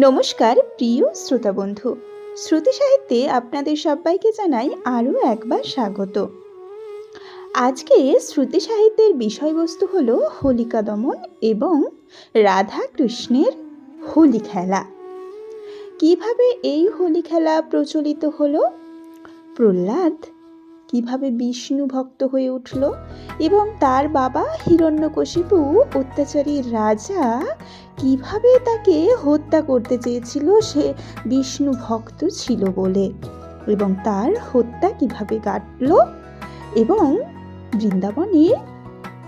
নমস্কার, প্রিয় শ্রোতা বন্ধু। শ্রুতি সাহিত্যে আপনাদের সবাইকে জানাই আরও একবার স্বাগত। আজকে শ্রুতি সাহিত্যের বিষয়বস্তু হলো হোলিকা দমন এবং রাধা কৃষ্ণের হোলি খেলা। কীভাবে এই হোলি খেলা প্রচলিত হলো? প্রহ্লাদ কীভাবে বিষ্ণু ভক্ত হয়ে উঠল এবং তার বাবা হিরণ্যকশিপু, অত্যাচারী রাজা কীভাবে তাকে হত্যা করতে চেয়েছিল সে বিষ্ণু ভক্ত ছিল বলে। এবং তার হত্যা কীভাবে কাটল এবং বৃন্দাবনে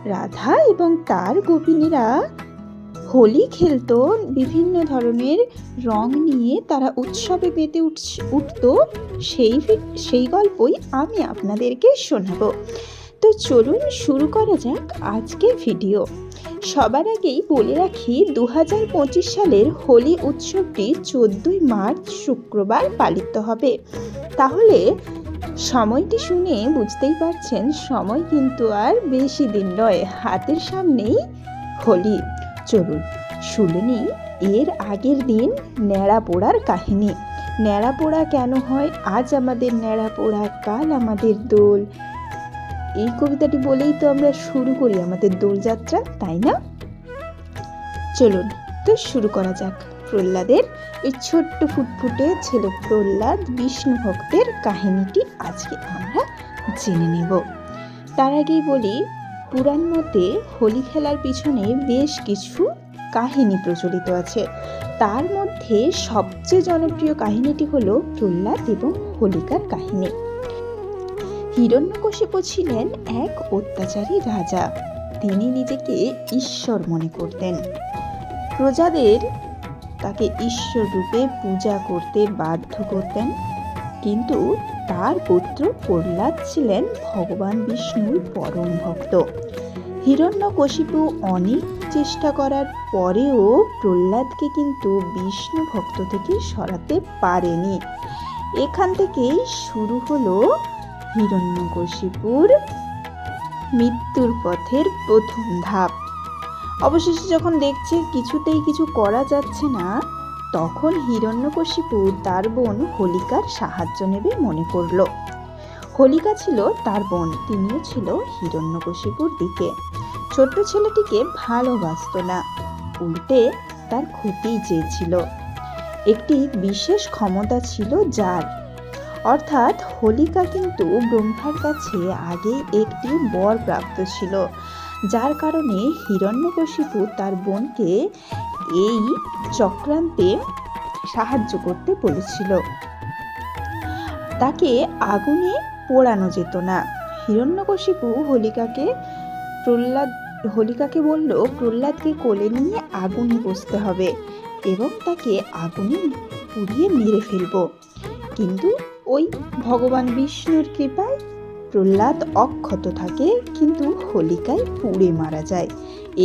রাধা এবং তার গোপিনীরা হোলি খেলতো, বিভিন্ন ধরনের রং নিয়ে তারা উৎসবে উঠছ- উঠতো, সেই সেই গল্পই আমি আপনাদেরকে শোনাবো। তো চলুন শুরু করা যাক আজকের ভিডিও। সবার আগেই বলে রাখি দু সালের হোলি উৎসবটি চোদ্দই মার্চ শুক্রবার পালিত হবে। তাহলে সময়টি শুনে বুঝতেই পারছেন, সময় কিন্তু আর বেশি দিন নয়, হাতের সামনেই হোলি। চলুন, শুনে নিই এর আগের দিন ন্যাড়া পোড়ার কাহিনী। ন্যাড়া পোড়া কেন হয়? আজ আমাদের ন্যাড়া পোড়া কাল আমাদের দোল। এই কবিতাটি বলেই তো আমরা শুরু করি আমাদের দোলযাত্রা, তাই না? চলুন তো শুরু করা যাক। প্রহ্লাদের এই ছোট্ট ফুটফুটে ছেলে প্রহ্লাদ বিষ্ণু ভক্তের কাহিনীটি আজকে আমরা জেনে নেব। তার আগেই বলি, পুরাণ মতে হোলি খেলার পিছনে বেশ কিছু কাহিনী প্রচলিত আছে। তার মধ্যে সবচেয়ে জনপ্রিয় কাহিনীটি হলো প্রহ্লাদ এবং হোলিকার কাহিনী। হিরণ্যকশিপু ছিলেন এক অত্যাচারী রাজা। তিনি নিজেকে ঈশ্বর মনে করতেন। প্রজাদের তাকে ঈশ্বর রূপে পূজা করতে বাধ্য করতেন। কিন্তু তার পুত্র প্রহ্লাদ ছিলেন ভগবান বিষ্ণুর পরম ভক্ত। হিরণ্যকশিপু অনেক চেষ্টা করার পরেও প্রহ্লাদকে কিন্তু বিষ্ণু ভক্ত থেকে সরাতে পারেনি। এখান থেকেই শুরু হলো হিরণ্যকশিপুর মৃত্যুর পথের প্রথম ধাপ। অবশেষে যখন দেখছে কিছুতেই কিছু করা যাচ্ছে না, তখন হিরণ্যকশিপু তার বোন হোলিকার সাহায্য নেবে মনে করল। হোলিকা ছিল তার বোন, তিনিও ছিল হিরণ্যকশিপুর দিকে। ছোট্ট ছেলেটিকে ভালোবাসতো না, উল্টে তার ক্ষতিই চেয়েছিল। একটি বিশেষ ক্ষমতা ছিল যার। অর্থাৎ হোলিকা কিন্তু ব্রহ্মার কাছে আগে একটি বর প্রাপ্ত ছিল, যার কারণে হিরণ্যকশিপু তার বোনকে এই চক্রান্তে সাহায্য করতে বলেছিল। তাকে আগুনে পোড়ানো যেত না। হিরণ্যকশিপু হোলিকাকে প্রহ্লাদ, হোলিকাকে বলল, প্রহ্লাদকে কোলে নিয়ে আগুনে বসতে হবে এবং তাকে আগুনে পুড়িয়ে মেরে ফেলব। কিন্তু ওই ভগবান বিষ্ণুর কৃপায় প্রহ্লাদ অক্ষত থাকে, কিন্তু হোলিকায় পুড়ে মারা যায়।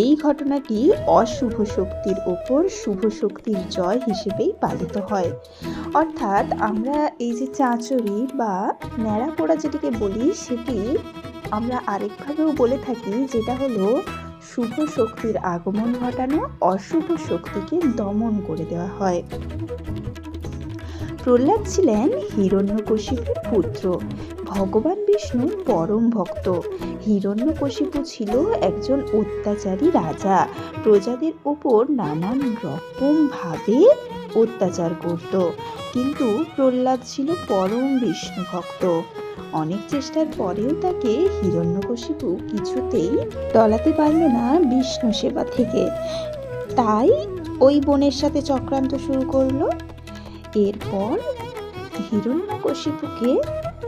এই ঘটনাটি অশুভ শক্তির ওপর শুভ শক্তির জয় হিসেবেই পালিত হয়। অর্থাৎ আমরা এই যে চাঁচড়ি বা ন্যাড়া পোড়া যেটিকে বলি, সেটি আমরা আরেকভাবেও বলে থাকি, যেটা হলো শুভ শক্তির আগমন ঘটানো, অশুভ শক্তিকে দমন করে দেওয়া হয়। প্রহ্লাদ ছিলেন হিরণ্যকশিপুর পুত্র। ভগবান বিষ্ণুর পরম ভক্ত। হিরণ্যকশিপু ছিল একজন অত্যাচারী রাজা। প্রজাদের উপর নানান রকমভাবে অত্যাচার করত। কিন্তু প্রহ্লাদ ছিল পরম বিষ্ণু ভক্ত। অনেক চেষ্টার পরেও তাকে হিরণ্যকশিপু কিছুতেই টলাতে পারল না বিষ্ণু সেবা থেকে। তাই ওই বোনের সাথে চক্রান্ত শুরু করল। এরপর হিরণ্যকশিপুকে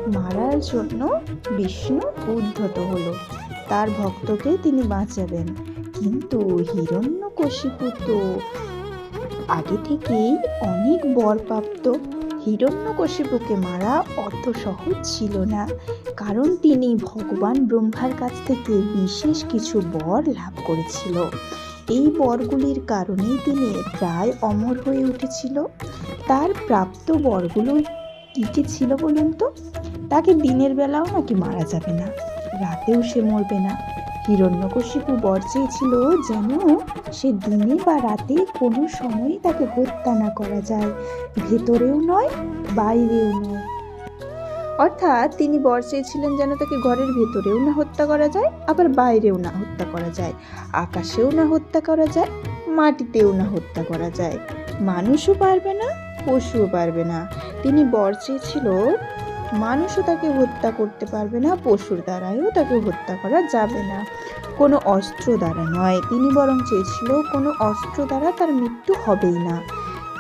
মারার জন্য বিষ্ণু উদ্ধত হলো। তার ভক্তকে তিনি বাঁচাবেন। কিন্তু হিরণ্যকশিপু তো আগে থেকেই অনেক বরপ্রাপ্ত। হিরণ্যকশিপুকে মারা অত সহজ ছিল না। কারণ তিনি ভগবান ব্রহ্মার কাছ থেকে বিশেষ কিছু বর লাভ করেছিল। এই বরগুলির কারণেই তিনি প্রায় অমর হয়ে উঠেছিল। তার প্রাপ্ত বরগুলো কী কী ছিল বলুন তো? তাকে দিনের বেলাও নাকি মারা যাবে না, রাতেও সে মরবে না। হিরণ্যকশিপু বর চেয়েছিল যেন সে দিনে বা রাতে কোনো সময় তাকে হত্যা না করা যায়। ভেতরেও নয়, বাইরেও নয়। অর্থাৎ তিনি বর চেয়েছিলেন যেন তাকে ঘরের ভেতরেও না হত্যা করা যায়, আবার বাইরেও না হত্যা করা যায়। আকাশেও না হত্যা করা যায়, মাটিতেও না হত্যা করা যায়। মানুষও পারবে না, পশুও পারবে না। তিনি বর চেয়েছিল, মানুষও তাকে হত্যা করতে পারবে না, পশুর দ্বারাও তাকে হত্যা করা যাবে না। কোনো অস্ত্র দ্বারা নয়, তিনি বরং চেয়েছিল কোনো অস্ত্র দ্বারা তার মৃত্যু হবেই না।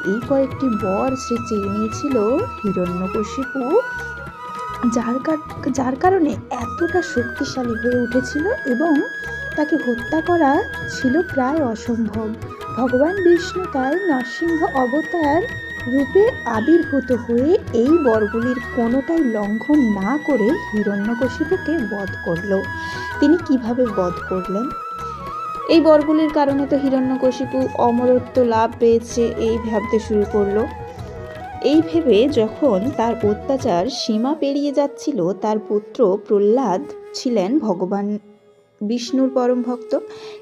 এই কয়েকটি বর সে চেয়ে নিয়েছিল হিরণ্যকশিপু যার যার কারণে এতটা শক্তিশালী হয়ে উঠেছিল এবং তাকে হত্যা করা ছিল প্রায় অসম্ভব। ভগবান বিষ্ণু তাই নরসিংহ অবতার রূপে আবির্ভূত হয়ে এই বরগুলির কোনোটাই লঙ্ঘন না করে হিরণ্যকশিপুকে বধ করল। তিনি কীভাবে বধ করলেন? এই বরগুলির কারণে তো হিরণ্যকশিপু অমরত্ব লাভ পেয়েছে, এই ভাবতে শুরু করল। এই ভেবে যখন তার অত্যাচার সীমা পেরিয়ে যাচ্ছিল, তার পুত্র প্রহ্লাদ ছিলেন ভগবান বিষ্ণুর পরম ভক্ত।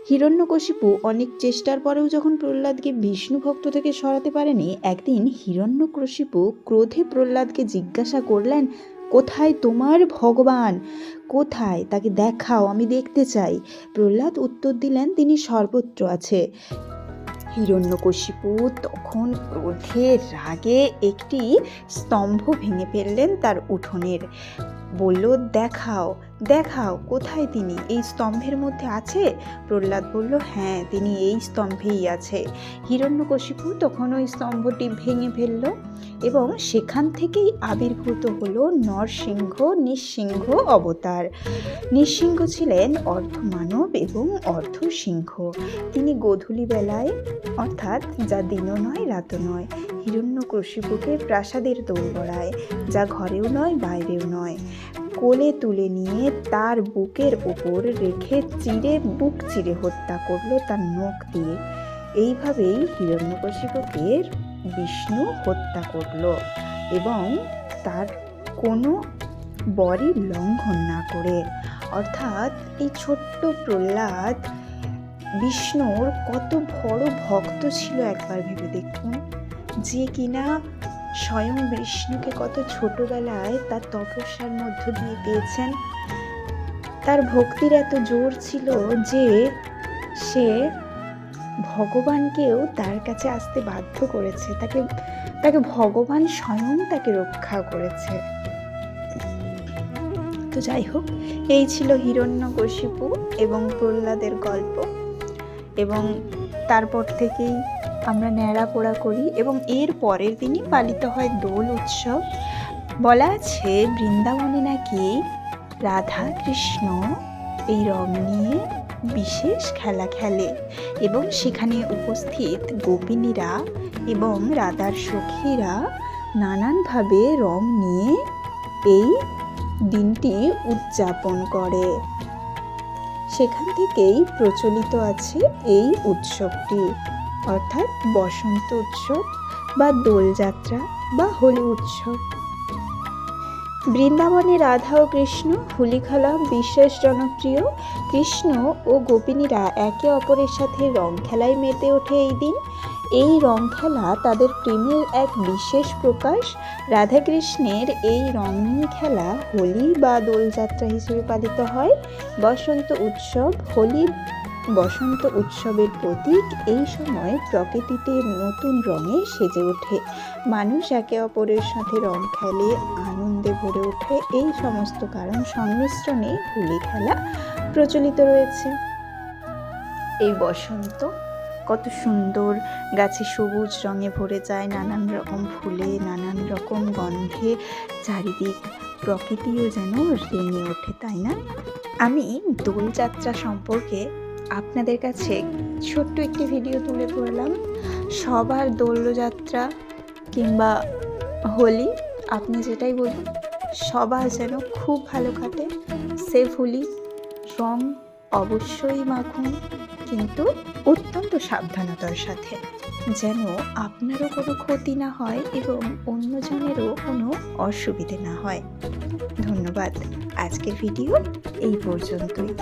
হিরণ্যকশিপু অনেক চেষ্টার পরেও যখন প্রহ্লাদকে বিষ্ণু ভক্ত থেকে সরাতে পারেনি, একদিন হিরণ্যকশিপু ক্রোধে প্রহ্লাদকে জিজ্ঞাসা করলেন, কোথায় তোমার ভগবান? কোথায়? তাকে দেখাও, আমি দেখতে চাই। প্রহ্লাদ উত্তর দিলেন, তিনি সর্বত্র আছে। হিরণ্যকশিপু তখন ক্রোধে রাগে একটি স্তম্ভ ভেঙে ফেললেন তার উঠোনের। বলল দেখাও দেখাও, কোথায় তিনি? এই স্তম্ভের মধ্যে আছে? প্রহ্লাদ বলল হ্যাঁ তিনি এই স্তম্ভেই আছে। হিরণ্যকশিপু তখন ওই স্তম্ভটি ভেঙে ফেলল এবং সেখান থেকেই আবির্ভূত হলো নরসিংহ, নিঃসিংহ অবতার। নিঃসিংহ ছিলেন অর্ধমানব এবং অর্ধসিংহ। তিনি গোধূলি বেলায়, অর্থাৎ যা দিনও নয়, রাতও নয়, হিরণ্যকশিপুকে প্রাসাদের দৌড় যা ঘরেও নয়, বাইরেও নয়। কোলে তুলে নিয়ে তার বুকের ওপর রেখে চিড়ে বুক চিড়ে হত্যা করল তার নখ দিয়ে। এইভাবেই হিরণ্যকশিপুকে বিষ্ণু হত্যা করল এবং তার কোনো বরই লঙ্ঘন না করে। অর্থাৎ এই ছোট্ট প্রহ্লাদ বিষ্ণুর কত বড় ভক্ত ছিল একবার ভেবে দেখুন। যে কিনা স্বয়ং বিষ্ণুকে কত ছোটবেলায় তার তপস্যার মধ্য দিয়ে পেয়েছেন তার ভক্তির এত জোর ছিল যে সে ভগবানকেও তার কাছে আসতে বাধ্য করেছে। তাকে তাকে ভগবান স্বয়ং তাকে রক্ষা করেছে। তো যাই হোক, এই ছিল হিরণ্যকশিপু এবং প্রহ্লাদের গল্প। এবং তারপর থেকেই আমরা ন্যাড়া পোড়া করি এবং এর পরের দিনই পালিত হয় দোল উৎসব। বলা আছে, বৃন্দাবনে নাকি রাধা কৃষ্ণ এই রং নিয়ে বিশেষ খেলা খেলে এবং সেখানে উপস্থিত গোপিনীরা এবং রাধার সখীরা নানানভাবে রং নিয়ে এই দিনটি উদযাপন করে। সেখান থেকেই প্রচলিত আছে এই উৎসবটি। অর্থাৎ বসন্ত উৎসব বা দোলযাত্রা বা হোলি উৎসব। বৃন্দাবনে রাধা ও কৃষ্ণ হোলি খেলা বিশেষ জনপ্রিয়। কৃষ্ণ ও গোপিনীরা একে অপরের সাথে রং খেলায় মেতে ওঠে এই দিন। এই রং খেলা তাদের প্রেমের এক বিশেষ প্রকাশ। রাধাকৃষ্ণের এই রঙিন খেলা হোলি বা দোলযাত্রা হিসেবে পালিত হয়। বসন্ত উৎসব, হোলি বসন্ত উৎসবের প্রতীক এই সময় প্রকৃতিতে নতুন রঙে সেজে ওঠে। মানুষ একে অপরের সাথে রং খেলে, আনন্দে ভরে ওঠে, এই সমস্ত কারণ সংমিশ্রণে হোলি খেলা প্রচলিত রয়েছে। এই বসন্ত কত সুন্দর, গাছে সবুজ রঙে ভরে যায় নানান রকম ফুলে, নানান রকম গন্ধে, চারিদিক প্রকৃতিও যেন রেঙে ওঠে, তাই না? আমি দোলযাত্রা সম্পর্কে আপনাদের কাছে ছোট্ট একটি ভিডিও তুলে ধরলাম। সবার দোলযাত্রা কিংবা হোলি, আপনি যেটাই বলুন, সবার যেন খুব ভালো কাটে। সেফ হোলি রং অবশ্যই মাখুন, কিন্তু অত্যন্ত সাবধানতার সাথে। যেন আপনারও কোনো ক্ষতি না হয় এবং অন্যজনেরও কোনো অসুবিধে না হয়। ধন্যবাদ। আজকের ভিডিও এই পর্যন্তই।